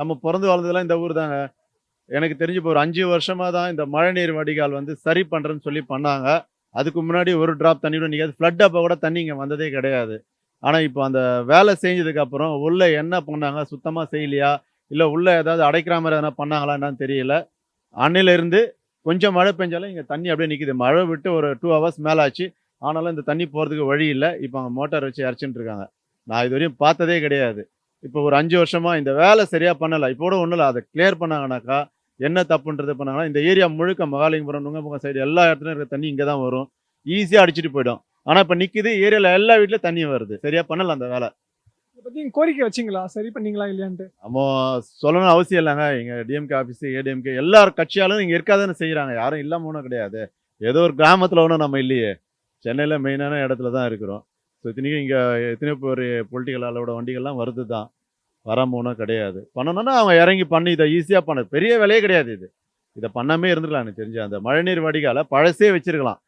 நம்ம பிறந்து வளர்ந்ததெல்லாம் இந்த ஊர் தாங்க. எனக்கு தெரிஞ்சு இப்போ ஒரு அஞ்சு வருஷமாக தான் இந்த மழைநீர் வடிகால் வந்து சரி பண்ணுறேன்னு சொல்லி பண்ணாங்க. அதுக்கு முன்னாடி ஒரு ட்ராப் தண்ணி கூட நிற்காது ஃப்ளட் அப்போ கூட தண்ணி இங்கே வந்ததே கிடையாது. ஆனால் இப்போ அந்த வேலை செஞ்சதுக்கு அப்புறம் என்ன பண்ணாங்க? சுத்தமாக செய்யலையா? இல்லை உள்ளே ஏதாவது அடைக்கிற மாதிரி எதனா பண்ணாங்களா என்னன்னு தெரியல. அன்னையிலேருந்து கொஞ்சம் மழை பெஞ்சாலும் இங்கே தண்ணி அப்படியே நிற்கிது மழை விட்டு ஒரு டூ ஹவர்ஸ் மேலே ஆச்சு ஆனாலும் இந்த தண்ணி போகிறதுக்கு வழி இல்லை. இப்போ அவங்க மோட்டார் வச்சு இறச்சின்னு இருக்காங்க. நான் இது வரையும் பார்த்ததே கிடையாது. இப்போ ஒரு அஞ்சு வருஷமா இந்த வேலை சரியா பண்ணல. இப்போ கூட ஒன்றும் இல்லை. அதை கிளியர் பண்ணாங்கனாக்கா என்ன தப்புன்றது பண்ணாங்கன்னா இந்த ஏரியா முழுக்க மகாலிங்கபுரம் நுங்கம்புகம் சைடு எல்லா இடத்துலையும் இருக்கிற தண்ணி இங்கே தான் வரும். ஈஸியாக அடிச்சிட்டு போயிடும். ஆனால் இப்போ நிற்கிது ஏரியாவில் எல்லா வீட்லையும் தண்ணி வருது. சரியா பண்ணல அந்த வேலை. நீங்க கோரிக்கை வச்சீங்களா? சரி பண்ணீங்களா இல்லையான்ட்டு? நம்ம சொல்லணும்னு அவசியம் இல்லைங்க. எங்கள் டிஎம்கே ஆஃபீஸு ஏடிஎம்கே எல்லா கட்சியாலும் இங்கே இருக்காதுன்னு செய்கிறாங்க யாரும் இல்லாமல் ஒன்றும் கிடையாது. ஏதோ ஒரு கிராமத்தில் ஒன்றும் நம்ம இல்லையே. சென்னையில் மெயினான இடத்துல தான் இருக்கிறோம். இத்தனைக்கும் இங்கே எத்தனையோ பேர் பொலிட்டிக்கல் அளவோட வண்டிகள்லாம் வருது தான் வராம ஒன்றும் கிடையாது. பண்ணணும்னா அவங்க இறங்கி பண்ணி இதை ஈஸியாக பண்ண பெரிய வேலையே கிடையாது இது. இதை பண்ணாமே இருந்துக்கலாம் எனக்கு தெரிஞ்சு. அந்த மழைநீர் வடிகால பழசே வச்சிருக்கலாம்.